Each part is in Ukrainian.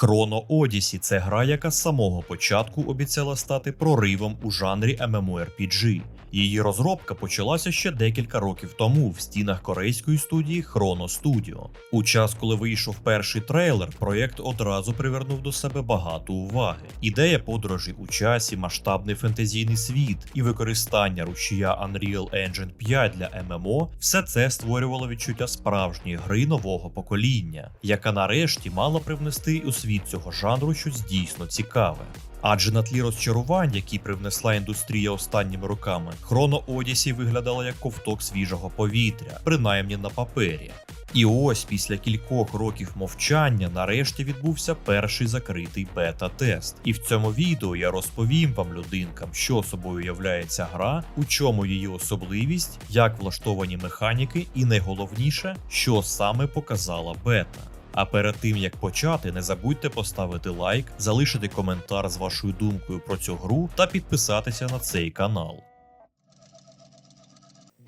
Chrono Odyssey – це гра, яка з самого початку обіцяла стати проривом у жанрі MMORPG. Її розробка почалася ще декілька років тому в стінах корейської студії Chrono Studio. У час, коли вийшов перший трейлер, проєкт одразу привернув до себе багато уваги. Ідея подорожі у часі, масштабний фентезійний світ і використання рушія Unreal Engine 5 для ММО – все це створювало відчуття справжньої гри нового покоління, яка нарешті мала привнести у світ цього жанру щось дійсно цікаве. Адже на тлі розчарувань, які привнесла індустрія останніми роками, Chrono Odyssey виглядала як ковток свіжого повітря, принаймні на папері. І ось після кількох років мовчання нарешті відбувся перший закритий бета-тест. І в цьому відео я розповім вам, людинкам, що собою являється гра, у чому її особливість, як влаштовані механіки, і найголовніше, що саме показала бета. А перед тим як почати, не забудьте поставити лайк, залишити коментар з вашою думкою про цю гру та підписатися на цей канал.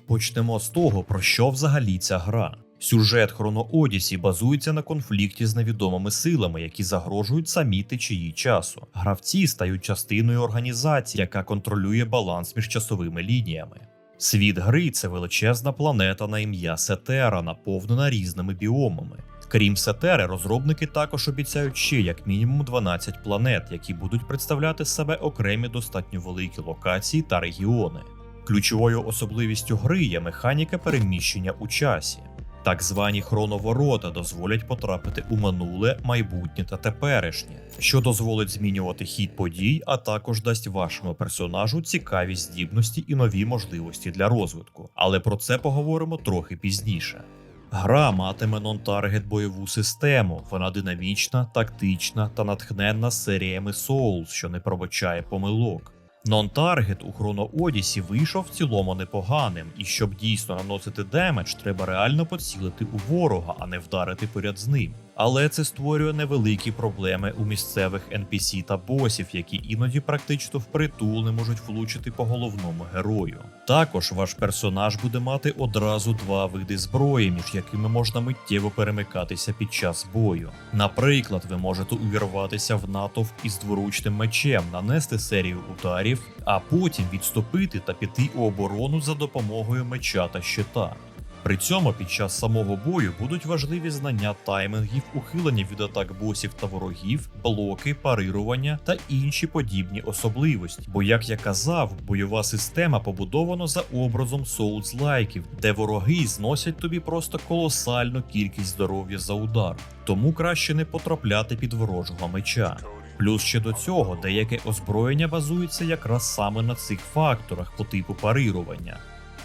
Почнемо з того, про що взагалі ця гра. Сюжет Odyssey базується на конфлікті з невідомими силами, які загрожують самі течії часу. Гравці стають частиною організації, яка контролює баланс між часовими лініями. Світ гри це величезна планета на ім'я Сетера, наповнена різними біомами. Крім Сетери, розробники також обіцяють ще як мінімум 12 планет, які будуть представляти себе окремі достатньо великі локації та регіони. Ключовою особливістю гри є механіка переміщення у часі. Так звані хроноворота дозволять потрапити у минуле, майбутнє та теперішнє, що дозволить змінювати хід подій, а також дасть вашому персонажу цікаві здібності і нові можливості для розвитку. Але про це поговоримо трохи пізніше. Гра матиме нон-таргет бойову систему. Вона динамічна, тактична та натхненна серіями Souls, що не пробачає помилок. Нон-таргет у Chrono Odyssey вийшов в цілому непоганим, і щоб дійсно наносити демедж, треба реально поцілити у ворога, а не вдарити поряд з ним. Але це створює невеликі проблеми у місцевих NPC та босів, які іноді практично впритул не можуть влучити по головному герою. Також ваш персонаж буде мати одразу два види зброї, між якими можна миттєво перемикатися під час бою. Наприклад, ви можете увірватися в натовп із дворучним мечем, нанести серію ударів, а потім відступити та піти у оборону за допомогою меча та щита. При цьому під час самого бою будуть важливі знання таймингів, ухилення від атак босів та ворогів, блоки, парирування та інші подібні особливості. Бо, як я казав, бойова система побудована за образом соулз-лайків, де вороги зносять тобі просто колосальну кількість здоров'я за удар, тому краще не потрапляти під ворожого меча. Плюс ще до цього деяке озброєння базується якраз саме на цих факторах по типу парирування.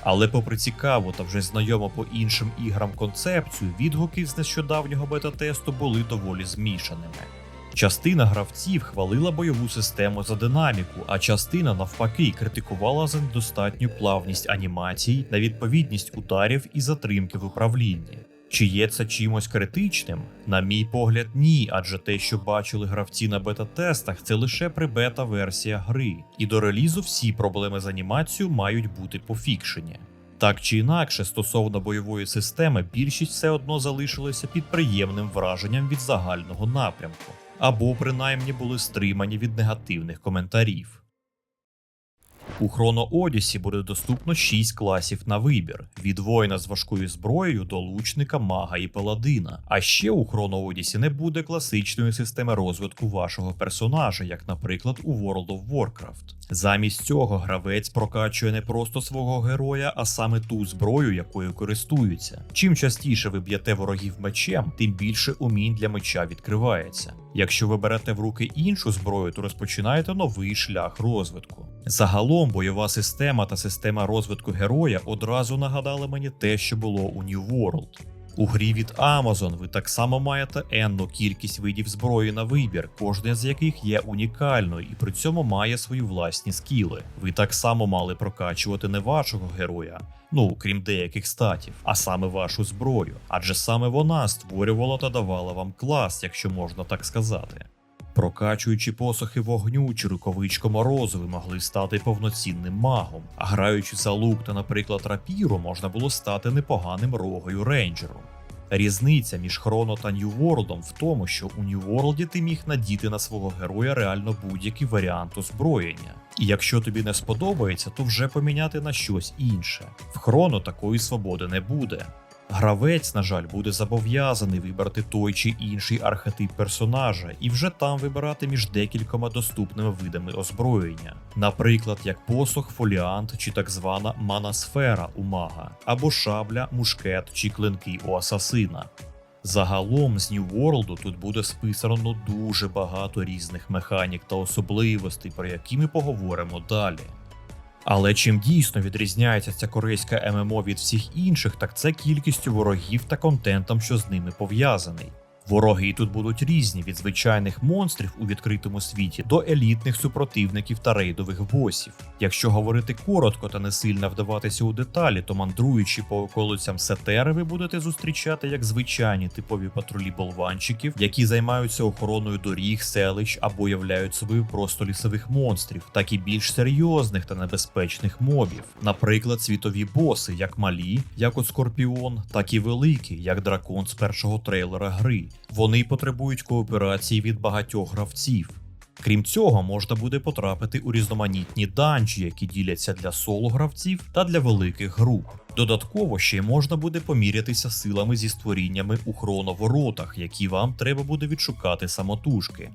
Але, попри цікаву та вже знайому по іншим іграм концепцію, відгуки з нещодавнього бета-тесту були доволі змішаними. Частина гравців хвалила бойову систему за динаміку, а частина навпаки критикувала за недостатню плавність анімацій, невідповідність ударів і затримки в управлінні. Чи є це чимось критичним? На мій погляд, ні, адже те, що бачили гравці на бета-тестах, це лише прибета-версія гри, і до релізу всі проблеми з анімацією мають бути пофікшені. Так чи інакше, стосовно бойової системи, більшість все одно залишилася під приємним враженням від загального напрямку, або принаймні були стримані від негативних коментарів. У Chrono Odyssey буде доступно 6 класів на вибір: від воїна з важкою зброєю до лучника, мага і паладина. А ще у Chrono Odyssey не буде класичної системи розвитку вашого персонажа, як, наприклад, у World of Warcraft. Замість цього гравець прокачує не просто свого героя, а саме ту зброю, якою користується. Чим частіше ви б'єте ворогів мечем, тим більше умінь для меча відкривається. Якщо ви берете в руки іншу зброю, то розпочинаєте новий шлях розвитку. Загалом бойова система та система розвитку героя одразу нагадали мені те, що було у New World. У грі від Amazon ви так само маєте енну кількість видів зброї на вибір, кожна з яких є унікальною і при цьому має свої власні скіли. Ви так само мали прокачувати не вашого героя, ну крім деяких статів, а саме вашу зброю, адже саме вона створювала та давала вам клас, якщо можна так сказати. Прокачуючи посохи вогню чи рукавичко морозу, ви могли стати повноцінним магом, а граючи за лук та, наприклад, рапіру, можна було стати непоганим рогою рейнджером. Різниця між Хроно та World в тому, що у World ти міг надіти на свого героя реально будь-який варіант озброєння. І якщо тобі не сподобається, то вже поміняти на щось інше. В Хроно такої свободи не буде. Гравець, на жаль, буде зобов'язаний вибрати той чи інший архетип персонажа і вже там вибирати між декількома доступними видами озброєння, наприклад, як посох, фоліант чи так звана манасфера у мага, або шабля, мушкет чи клинки у асасина. Загалом з New World тут буде списано дуже багато різних механік та особливостей, про які ми поговоримо далі. Але чим дійсно відрізняється ця корейська ММО від всіх інших, так це кількістю ворогів та контентом, що з ними пов'язаний. Вороги і тут будуть різні від звичайних монстрів у відкритому світі до елітних супротивників та рейдових босів. Якщо говорити коротко та не сильно вдаватися у деталі, то мандруючи по околицям Сетери, ви будете зустрічати як звичайні типові патрулі болванчиків, які займаються охороною доріг, селищ або являють собою просто лісових монстрів, так і більш серйозних та небезпечних мобів, наприклад, світові боси, як малі, як от Скорпіон, так і великі, як дракон з першого трейлера гри. Вони потребують кооперації від багатьох гравців. Крім цього, можна буде потрапити у різноманітні данжі, які діляться для соло гравців та для великих груп. Додатково ще можна буде помірятися силами зі створіннями у хроноворотах, які вам треба буде відшукати самотужки.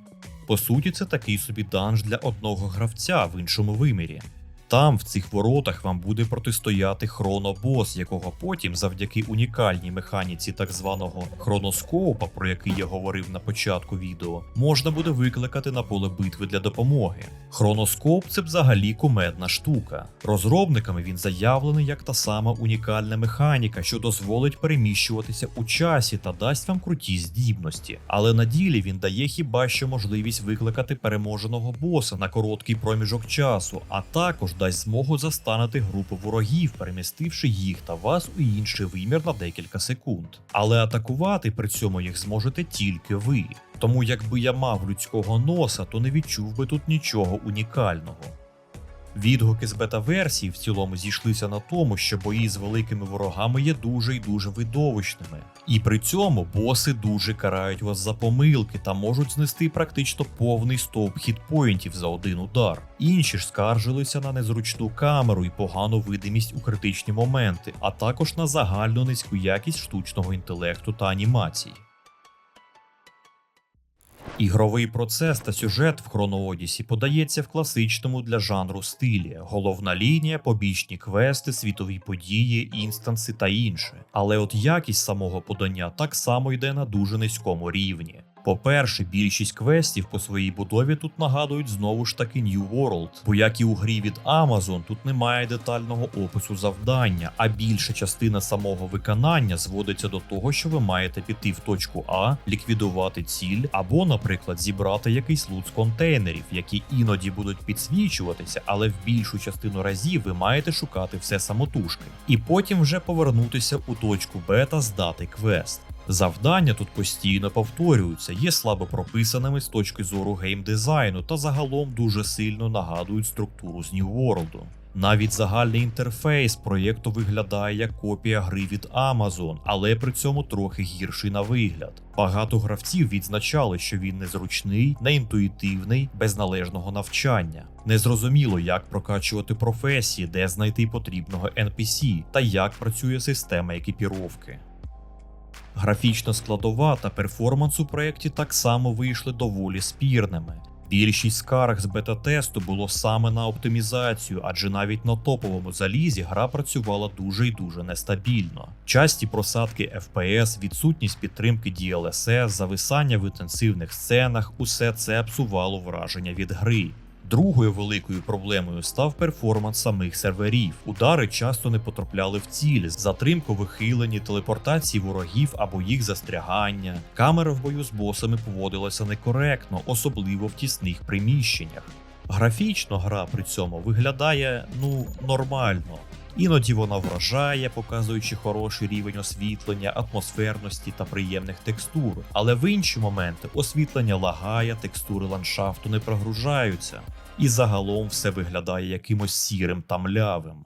По суті, це такий собі данж для одного гравця в іншому вимірі. Там, в цих воротах, вам буде протистояти хронобос, якого потім, завдяки унікальній механіці так званого хроноскопа, про який я говорив на початку відео, можна буде викликати на поле битви для допомоги. Хроноскоп це взагалі кумедна штука. Розробниками він заявлений як та сама унікальна механіка, що дозволить переміщуватися у часі та дасть вам круті здібності. Але на ділі він дає хіба що можливість викликати переможеного боса на короткий проміжок часу, а також дасть змогу застанути групу ворогів, перемістивши їх та вас у інший вимір на декілька секунд. Але атакувати при цьому їх зможете тільки ви. Тому якби я мав людського носа, то не відчув би тут нічого унікального. Відгуки з бета-версії в цілому зійшлися на тому, що бої з великими ворогами є дуже і дуже видовищними. І при цьому боси дуже карають вас за помилки та можуть знести практично повний стовп хітпоінтів за один удар. Інші ж скаржилися на незручну камеру і погану видимість у критичні моменти, а також на загальну низьку якість штучного інтелекту та анімацій. Ігровий процес та сюжет в Хроноодісі подається в класичному для жанру стилі: головна лінія, побічні квести, світові події, інстанси та інше. Але от якість самого подання так само йде на дуже низькому рівні. По-перше, більшість квестів по своїй будові тут нагадують знову ж таки New World, бо як і у грі від Amazon, тут немає детального опису завдання, а більша частина самого виконання зводиться до того, що ви маєте піти в точку А, ліквідувати ціль, або, наприклад, зібрати якийсь лут з контейнерів, які іноді будуть підсвічуватися, але в більшу частину разів ви маєте шукати все самотужки, і потім вже повернутися у точку Б та здати квест. Завдання тут постійно повторюються, є слабо прописаними з точки зору геймдизайну та загалом дуже сильно нагадують структуру з New World. Навіть загальний інтерфейс проєкту виглядає як копія гри від Amazon, але при цьому трохи гірший на вигляд. Багато гравців відзначали, що він незручний, неінтуїтивний, без належного навчання. Незрозуміло, як прокачувати професії, де знайти потрібного NPC та як працює система екіпіровки. Графічна складова та перформанс у проєкті так само вийшли доволі спірними. Більшість скарг з бета-тесту було саме на оптимізацію, адже навіть на топовому залізі гра працювала дуже і дуже нестабільно. Часті просадки FPS, відсутність підтримки DLSS, зависання в інтенсивних сценах усе це псувало враження від гри. Другою великою проблемою став перформанс самих серверів. Удари часто не потрапляли в ціль, затримку вихилені, телепортації ворогів або їх застрягання. Камера в бою з босами поводилася некоректно, особливо в тісних приміщеннях. Графічно гра при цьому виглядає ну нормально. Іноді вона вражає, показуючи хороший рівень освітлення, атмосферності та приємних текстур. Але в інші моменти освітлення лагає, текстури ландшафту не прогружаються, і загалом все виглядає якимось сірим та млявим.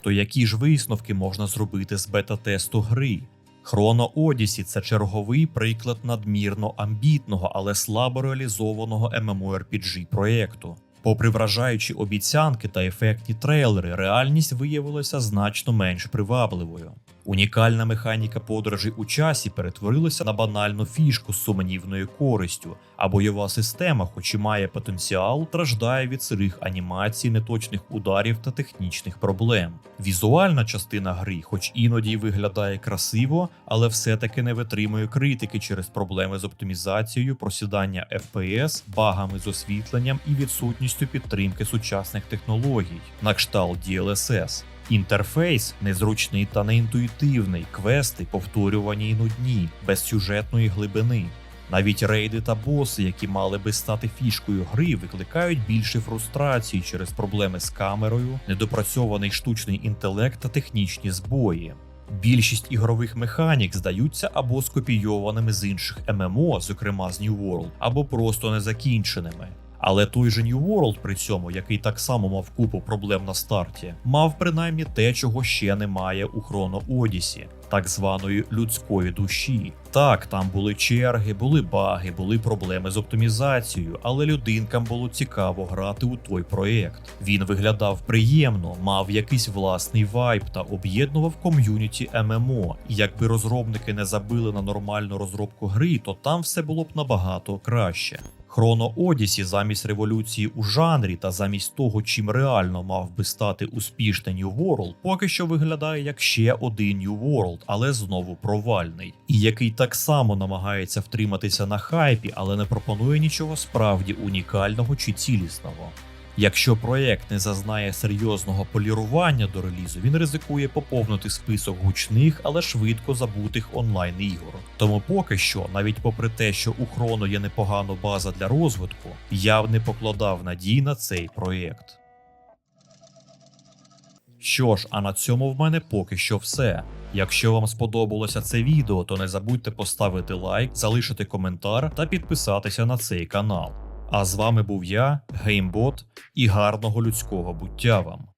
То які ж висновки можна зробити з бета-тесту гри? Chrono Odyssey – це черговий приклад надмірно амбітного, але слабо реалізованого MMORPG проєкту. Попри вражаючі обіцянки та ефектні трейлери, реальність виявилася значно менш привабливою. Унікальна механіка подорожі у часі перетворилася на банальну фішку з сумнівною користю, а бойова система, хоч і має потенціал, страждає від сирих анімацій, неточних ударів та технічних проблем. Візуальна частина гри, хоч іноді й виглядає красиво, але все-таки не витримує критики через проблеми з оптимізацією, просідання FPS, багами з освітленням і відсутністю підтримки сучасних технологій, на кшталт DLSS. Інтерфейс незручний та неінтуїтивний, квести повторювані й нудні, без сюжетної глибини. Навіть рейди та боси, які мали би стати фішкою гри, викликають більше фрустрації через проблеми з камерою, недопрацьований штучний інтелект та технічні збої. Більшість ігрових механік здаються або скопійованими з інших ММО, зокрема з New World, або просто незакінченими. Але той же New World при цьому, який так само мав купу проблем на старті, мав принаймні те, чого ще немає у Chrono Odyssey, так званої людської душі. Так, там були черги, були баги, були проблеми з оптимізацією, але людинкам було цікаво грати у той проєкт. Він виглядав приємно, мав якийсь власний вайб та об'єднував ком'юніті ММО. І якби розробники не забили на нормальну розробку гри, то там все було б набагато краще. Chrono Одісі замість революції у жанрі та замість того, чим реально мав би стати успішний New World, поки що виглядає як ще один New World, але знову провальний, і який так само намагається втриматися на хайпі, але не пропонує нічого справді унікального чи цілісного. Якщо проєкт не зазнає серйозного полірування до релізу, він ризикує поповнити список гучних, але швидко забутих онлайн ігор. Тому поки що, навіть попри те, що у Хроно є непогана база для розвитку, я б не покладав надій на цей проєкт. Що ж, а на цьому в мене поки що все. Якщо вам сподобалося це відео, то не забудьте поставити лайк, залишити коментар та підписатися на цей канал. А з вами був я, Геймбот, і гарного людського буття вам.